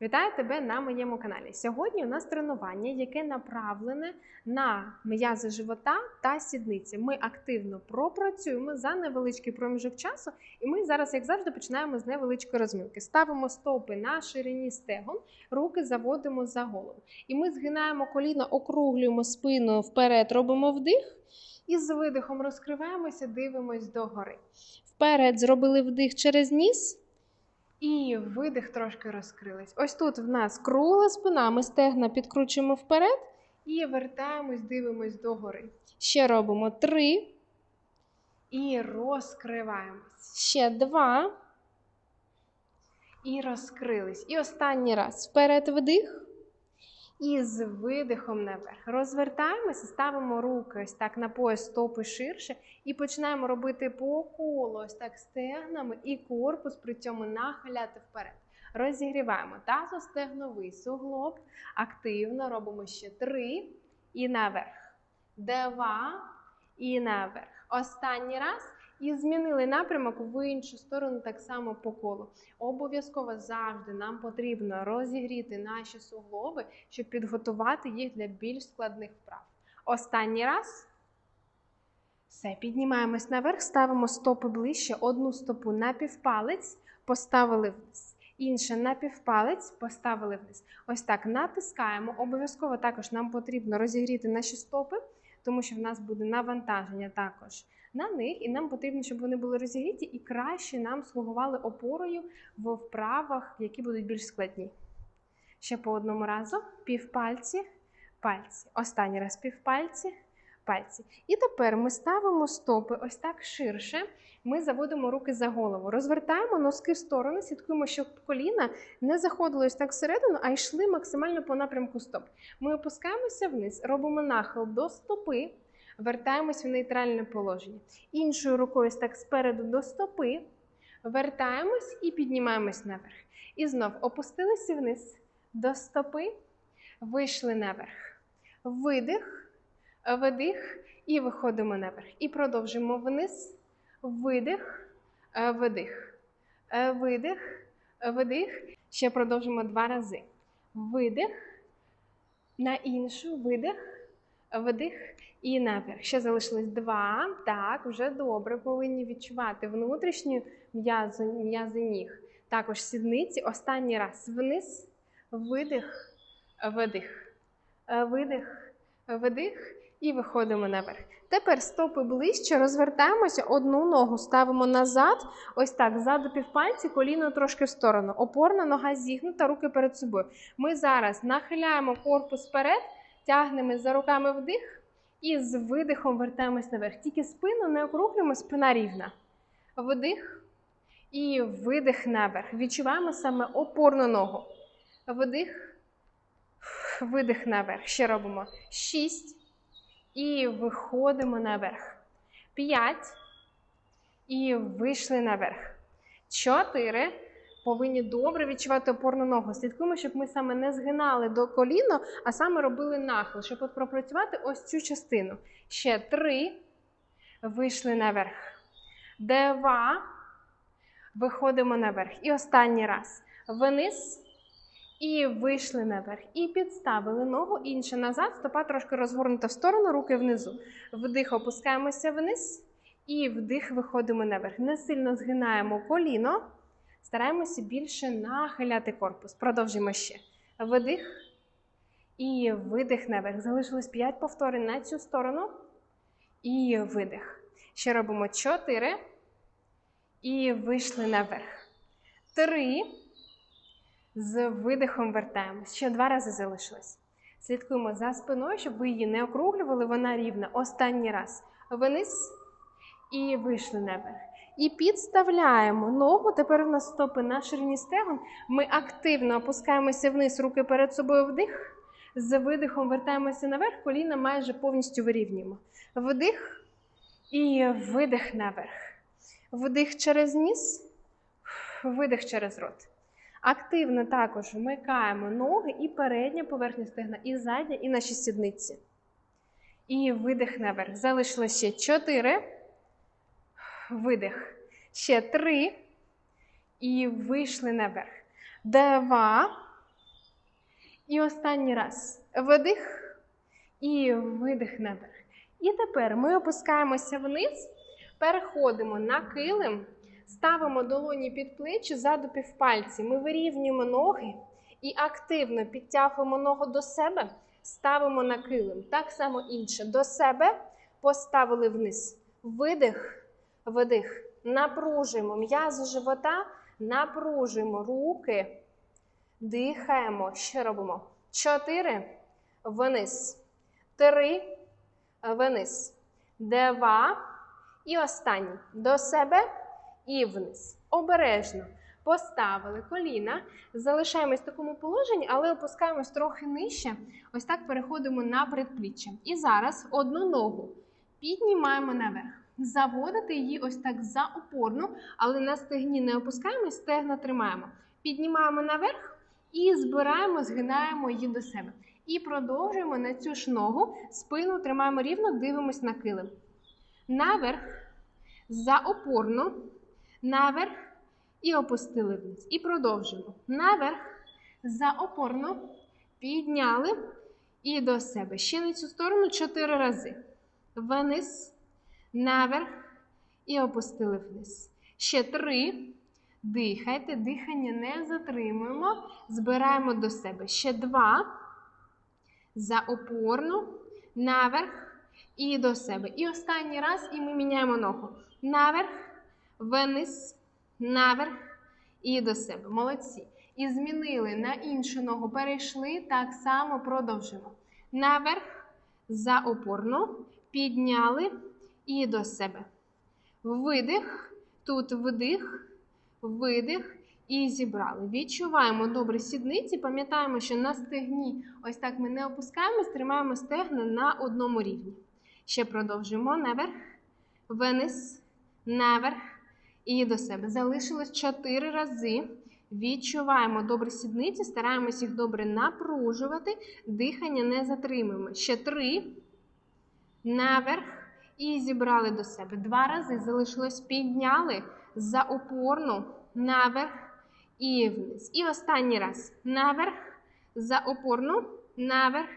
Вітаю тебе на моєму каналі. Сьогодні у нас тренування, яке направлене на м'язи живота та сідниці. Ми активно пропрацюємо за невеличкий проміжок часу, і ми зараз, як завжди, починаємо з невеличкої розминки. Ставимо стопи на ширині стегон, руки заводимо за голову. І ми згинаємо коліна, округлюємо спину вперед, робимо вдих. І з видихом розкриваємося, дивимось догори. Вперед зробили вдих через ніс. І видих трошки розкрились. Ось тут в нас кругла спина, ми стегна підкручуємо вперед і вертаємось, дивимось догори. Ще робимо три. І розкриваємось. Ще два. І розкрились. І останній раз. Вперед вдих. І з видихом наверх. Розвертаємося, ставимо руки ось так на пояс стопи ширше. І починаємо робити по колу, ось так стегнами і корпус при цьому нахиляти вперед. Розігріваємо тазостегновий суглоб. Активно робимо ще три. І наверх. Два. І наверх. Останній раз. І змінили напрямок в іншу сторону, так само по колу. Обов'язково завжди нам потрібно розігріти наші суглоби, щоб підготувати їх для більш складних вправ. Останній раз. Все, піднімаємось наверх, ставимо стопи ближче, одну стопу на півпалець, поставили вниз. Інше на півпалець поставили вниз. Ось так натискаємо. Обов'язково також нам потрібно розігріти наші стопи, тому що в нас буде навантаження також на них, і нам потрібно, щоб вони були розігріті і краще нам слугували опорою в вправах, які будуть більш складні. Ще по одному разу. Півпальці, пальці. Останній раз півпальці, пальці. І тепер ми ставимо стопи ось так ширше. Ми заводимо руки за голову, розвертаємо носки в сторони, слідкуємо, щоб коліна не заходили ось так всередину, а йшли максимально по напрямку стоп. Ми опускаємося вниз, робимо нахил до стопи, вертаємось в нейтральне положення. Іншою рукою ось так спереду до стопи, вертаємось і піднімаємось наверх. І знов опустилися вниз до стопи, вийшли наверх. Видих, видих і виходимо наверх. І продовжуємо вниз. Видих, е, видих, е, видих, е, видих. Ще продовжимо два рази. Видих, на іншу, видих, видих і наверх. Ще залишилось два. Так, вже добре. Повинні відчувати внутрішні м'язи, м'язи ніг. Також сідниці. Останній раз. Вниз, видих, видих, видих, видих. І виходимо наверх. Тепер стопи ближче, розвертаємося, одну ногу ставимо назад, ось так, ззаду півпальці, коліно трошки в сторону. Опорна нога зігнута, руки перед собою. Ми зараз нахиляємо корпус вперед, тягнемо за руками вдих і з видихом вертаємось наверх. Тільки спину не округлюємо, спина рівна. Вдих і видих наверх. Відчуваємо саме опорну ногу. Вдих, видих наверх. Ще робимо. Шість. І виходимо наверх. П'ять. І вийшли наверх. Чотири. Повинні добре відчувати опорну ногу. Слідкуємо, щоб ми саме не згинали до коліна, а саме робили нахил, щоб от пропрацювати ось цю частину. Ще три. Вийшли наверх. Два. Виходимо наверх. І останній раз. Вниз. І вийшли наверх. І підставили ногу інше назад, стопа трошки розгорнута в сторону, руки внизу. Вдих, опускаємося вниз. І вдих, виходимо наверх. Не сильно згинаємо коліно. Стараємося більше нахиляти корпус. Продовжуємо ще. Вдих. І видих наверх. Залишилось 5 повторень на цю сторону. І видих. Ще робимо 4. І вийшли наверх. 3. З видихом вертаємось. Ще два рази залишилось. Слідкуємо за спиною, щоб ви її не округлювали, вона рівна. Останній раз. Вниз і вийшли наверх. І підставляємо ногу. Тепер у нас стопи на ширині стегон. Ми активно опускаємося вниз, руки перед собою вдих. З видихом вертаємося наверх, коліна майже повністю вирівнюємо. Вдих і видих наверх. Вдих через ніс, видих через рот. Активно також вмикаємо ноги і передня поверхня стегна, і задня, і наші сідниці. І видих наверх. Залишилось ще 4. Видих. Ще 3. І вийшли наверх. Два. І останній раз. Вдих і видих наверх. І тепер ми опускаємося вниз, переходимо на килим, ставимо долоні під плечі, ззаду півпальці. Ми вирівнюємо ноги і активно підтягуємо ногу до себе, ставимо на килим. Так само інше. До себе поставили вниз. Видих, видих. Напружуємо м'язи живота, напружуємо руки. Дихаємо. Ще робимо. Чотири. Вниз. Три. Вниз. Два. І останній. До себе і вниз. Обережно. Поставили коліна. Залишаємось в такому положенні, але опускаємось трохи нижче. Ось так переходимо на предпліччя. І зараз одну ногу піднімаємо наверх. Заводити її ось так за опорну, але на стегні не опускаємось, стегна тримаємо. Піднімаємо наверх і збираємо, згинаємо її до себе. І продовжуємо на цю ж ногу, спину тримаємо рівно, дивимось на килим. Наверх, за опорну, наверх і опустили вниз. І продовжуємо. Наверх, за опорну, підняли і до себе. Ще на цю сторону чотири рази. Вниз, наверх і опустили вниз. Ще три. Дихайте, дихання не затримуємо. Збираємо до себе. Ще два. За опорну, наверх і до себе. І останній раз, і ми міняємо ногу. Наверх, вниз, наверх і до себе. Молодці. І змінили на іншу ногу. Перейшли, так само продовжимо. Наверх, за опорну, підняли і до себе. Видих, тут вдих, видих і зібрали. Відчуваємо добре сідниці. Пам'ятаємо, що на стегні ось так ми не опускаємось, тримаємо стегна на одному рівні. Ще продовжуємо наверх, вниз, наверх і до себе. Залишилось 4 рази. Відчуваємо добре сідниці, стараємось їх добре напружувати. Дихання не затримуємо. Ще три. Наверх. І зібрали до себе. Два рази залишилось, підняли за опорну, наверх і вниз. І останній раз. Наверх, за опорну, наверх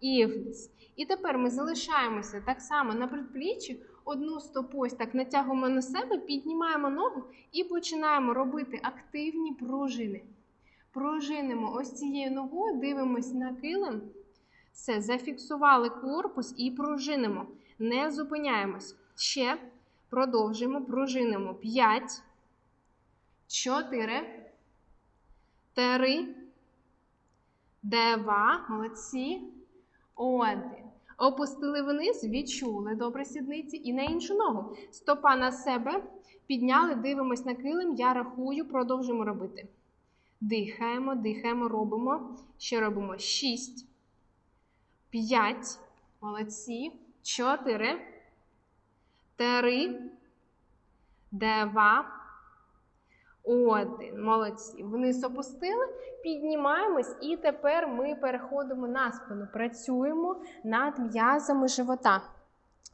і вниз. І тепер ми залишаємося так само на предпліччі, одну стопу ось так натягуємо на себе, піднімаємо ногу і починаємо робити активні пружини. Пружинимо ось цією ногою, дивимось на килим. Все, зафіксували корпус і пружинимо. Не зупиняємось. Ще продовжуємо, пружинимо. 5, 4, 3, 2, молодці. Один. Опустили вниз, відчули добре сідниці. І на іншу ногу. Стопа на себе. Підняли, дивимось на килим. Я рахую, продовжуємо робити. Дихаємо, дихаємо, робимо. Ще робимо 6, 5. Молодці. 4, 3, 2, 1. Молодці. Вниз опустили, піднімаємось, і тепер ми переходимо на спину. Працюємо над м'язами живота.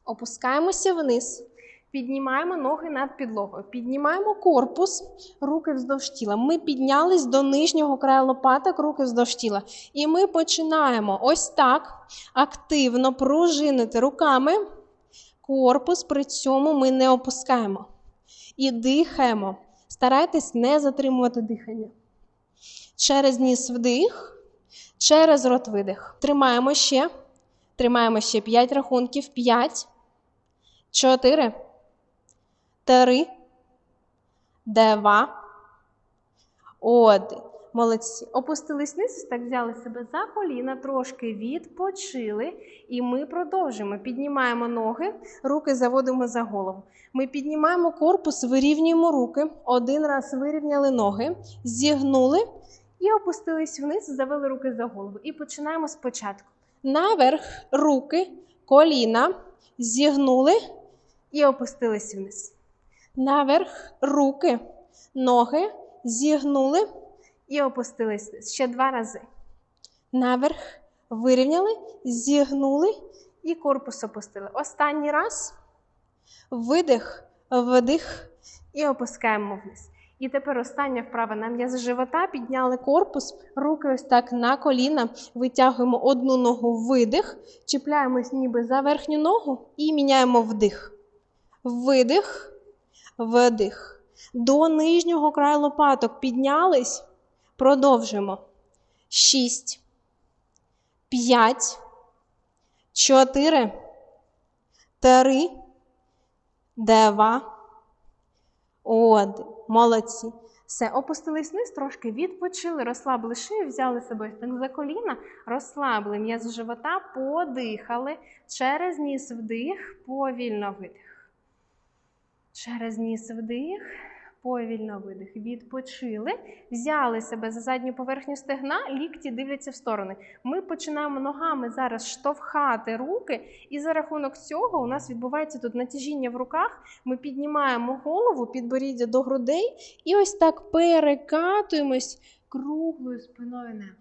Опускаємося вниз. Піднімаємо ноги над підлогою. Піднімаємо корпус, руки вздовж тіла. Ми піднялись до нижнього краю лопаток, руки вздовж тіла. І ми починаємо ось так активно пружинити руками. Корпус при цьому ми не опускаємо. І дихаємо. Старайтесь не затримувати дихання. Через ніс вдих, через рот видих. Тримаємо ще. Тримаємо ще 5 рахунків. 5, 4, 3, 2, 1. Молодці. Опустились вниз, так взяли себе за коліна, трошки відпочили. І ми продовжуємо. Піднімаємо ноги, руки заводимо за голову. Ми піднімаємо корпус, вирівнюємо руки. Один раз вирівняли ноги, зігнули і опустились вниз, завели руки за голову. І починаємо спочатку. Наверх, руки, коліна, зігнули і опустились вниз. Наверх, руки, ноги, зігнули і опустились. Ще два рази. Наверх, вирівняли, зігнули і корпус опустили. Останній раз. Видих, вдих і опускаємо вниз. І тепер остання вправа на м'яз живота. Підняли корпус, руки ось так на коліна. Витягуємо одну ногу видих, чіпляємось ніби за верхню ногу і міняємо вдих. Видих, вдих. До нижнього краю лопаток піднялись. Продовжимо. Шість, п'ять, чотири, три, два, один. Молодці. Все, опустились вниз, трошки відпочили, розслабили шию, взяли себе так за коліна, розслабили м'яз живота, подихали. Через ніс вдих, повільно видих. Через ніс вдих, повільно видих. Відпочили. Взяли себе за задню поверхню стегна, лікті дивляться в сторони. Ми починаємо ногами зараз штовхати руки, і за рахунок цього у нас відбувається тут натяжіння в руках. Ми піднімаємо голову, підборіддя до грудей і ось так перекатуємось круглою спиною наверх.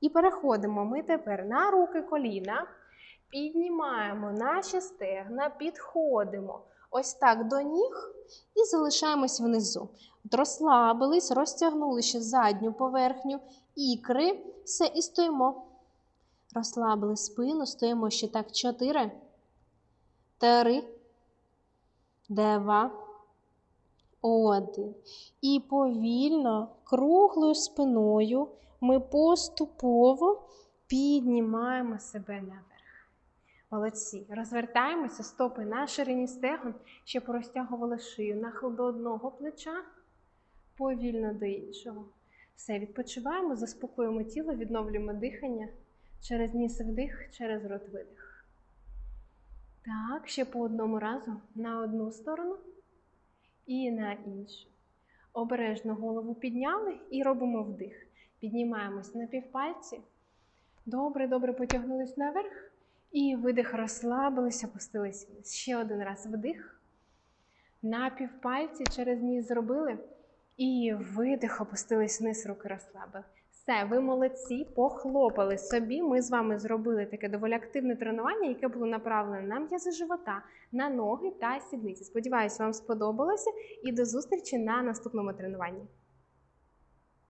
І переходимо ми тепер на руки коліна, піднімаємо наші стегна, підходимо ось так до ніг і залишаємось внизу. Розслабились, розтягнули ще задню поверхню, ікри, все, і стоїмо. Розслабили спину, стоїмо ще так. Чотири, три, два, один. І повільно, круглою спиною ми поступово піднімаємо себе наверх. Молодці. Розвертаємося, стопи на ширині стегон, ще порозтягували шию, нахил до одного плеча, повільно до іншого. Все, відпочиваємо, заспокоюємо тіло, відновлюємо дихання через ніс вдих, через рот видих. Так, ще по одному разу на одну сторону і на іншу. Обережно голову підняли і робимо вдих. Піднімаємось на півпальці. Добре, добре потягнулись наверх. І видих розслабилися, опустились. Ще один раз вдих. На півпальці через ніс зробили. І видих, опустились вниз, руки розслабили. Все, ви молодці, похлопали собі. Ми з вами зробили таке доволі активне тренування, яке було направлене на м'язи живота, на ноги та сідниці. Сподіваюсь, вам сподобалося і до зустрічі на наступному тренуванні.